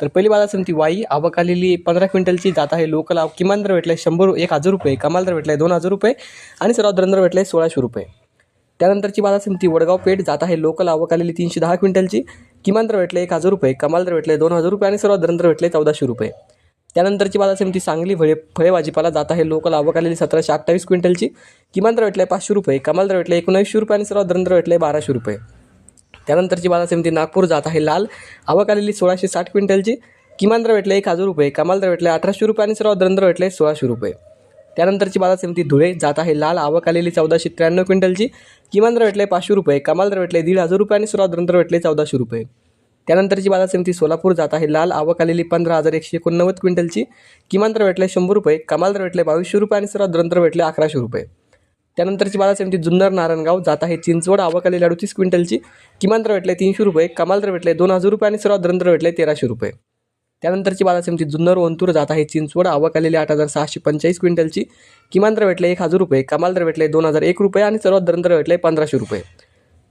तर पहिली बाजार समिती वाई. आवक आलेली पंधरा क्विंटलची जात आहे. लोकल किमान दर भेटला आहे शंभर एक हजार रुपये. कमाल दर भेटला आहे दोन हजार रुपये. आणि सर्वात दर दर भेटला आहे सोळाशे रुपये. त्यानंतरची बाजार समिती वडगाव पेठ. जात आहे लोकल आवक आलेली तीनशे दहा क्विंटलची. किमान दर भेटले एक हजार रुपये. कमाल दर भेटले दोन हजार रुपये. आणि सर्वात दर दर भेटले चौदाशे रुपये. त्यानंतरची बाजार समिती सांगली फळे फळे भाजीपाला जात आहे लोकल आवक आलेली सतराशे अठ्ठावीस क्विंटलची. किमान दर भेटले पाचशे रुपये. कमाल दर भेटले एकोणावीसशे रुपये. आणि सर्वात दर दर भेटले बाराशे रुपये. त्यानंतरची बाजार समिती नागपूर जात आहे लाल. आवक आलेली सोळाशे साठ क्विंटलची. किमान दर भेटले एक हजार रुपये. कमाल दर भेटले अठराशे रुपये आणि सर्वात दर भेटले सोळाशे रुपये. त्यानंतरची बाजार समिती धुळे जात आहे लाल. आवक आलेली चौदाशे त्र्याण्णव क्विंटलची. किमान दर भेटले पाचशे रुपये. कमाल दर भेटले दीड हजार रुपये आणि सर्वात दर भेटले चौदाशे रुपये. त्यानंतरची बाजार समिती सोलापूर जात आहे लाल. आवक आलेली पंधरा हजार एकशे एकोणनव्वद क्विंटलची. किमान दर भेटले शंभर रुपये. कमाल दर भेटले बावीसशे रुपये आणि सर्वात दर भेटले अकराशे रुपये. त्यानंतरची बाजार समिती जुन्नर नारायणगाव जात आहे. चिंचवड आवाकाली लाडू तीस क्विंटलची किमान दर भेटले तीनशे रुपये कमाल दर भेटले दोन हजार रुपये आणि सर्वात दर भेटले तेराशे रुपये. त्यानंतरची बाजार समिती जुन्नर ओंतूर जात आहे. चिंचवड आवक आलेली आठ हजार सहाशे पंचेचाळीस क्विंटलची किमान दर भेटले एक हजार रुपये कमाल दर भेटले दोन हजार एक रुपये आणि सर्वात दर दर भेटले पंधराशे रुपये.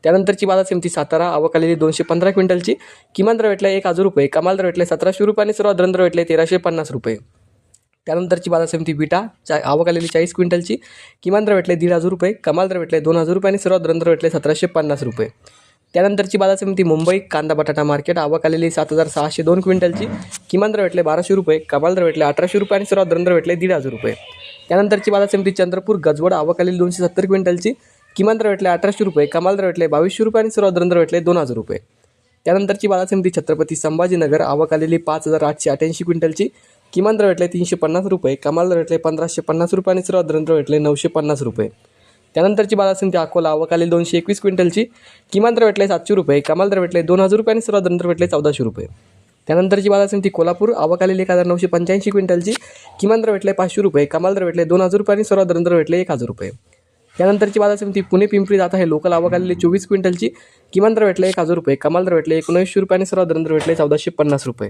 त्यानंतरची बाजार समिती सातारा आवक आलेली दोनशे पंधरा क्विंटलची किमान दर भेटले एक हजार रुपये कमाल दर भेटले सतराशे रुपये आणि सर्वात दर भेटले तेराशे पन्नास रुपये. त्यानंतरची बाजार समिती विटा चा आवक आलेली चाळीस क्विंटलची किमान दर भेटले दीड हजार रुपये कमाल दर भेटले दोन हजार रुपये आणि सर्वात दर भेटले सतराशे पन्नास रुपये. त्यानंतरची बाजार समिती मुंबई कांदा बटाटा मार्केट आवक आलेली सात हजार सहाशे दोन क्विंटलची किमान दर भेटले बाराशे रुपये कमाल दर भेटले अठराशे रुपये आणि सर्वात दर भेटले दीड हजार रुपये. त्यानंतरची बाजार समिती चंद्रपूर गजवड आवक आलेली दोनशे सत्तर क्विंटलची किमान दर भेटले अठराशे रुपये कमाल दर भेटले बावीसशे रुपये आणि सर्वात दर भेटले दोन हजार रुपये. त्यानंतरची बाजार समिती छत्रपती संभाजीनगर आवक आलेली पाच हजार आठशे अठ्ठ्याऐंशी क्विंटलची किमान दर भेटले तीनशे पन्नास रुपये कमाल दर भेटले पंधराशे पन्नास रुपये आणि सर्वात दर भेटले नऊशे पन्नास रुपये. त्यानंतरची बाजार समिती अकोला आवक दोनशे एकवीस क्विंटलची किमान दर भेटले सातशे रुपये कमाल दर भेटले दोन हजार रुपये आणि सर्वात दर भेटले चौदाशे रुपये. त्यानंतरची बाजार समिती कोल्हापूर अवकालील एक हजार नऊशे पंच्याऐंशी क्विंटलची किमान दर भेटले पाचशे रुपये कमाल दर भेटले दोन हजार रुपये आणि सर्वात दर भेटले एक हजार रुपये. त्यानंतरची बाजार समिती पुणे पिंपरी जात आहे लोकल आवक आलेली चोवीस क्विंटलची किमान दर भेटले एक हजार रुपये कमाल दर भेटले एकोणऐंशी रुपये आणि सर्वात दर भेटले चौदाशे पन्नास रुपये.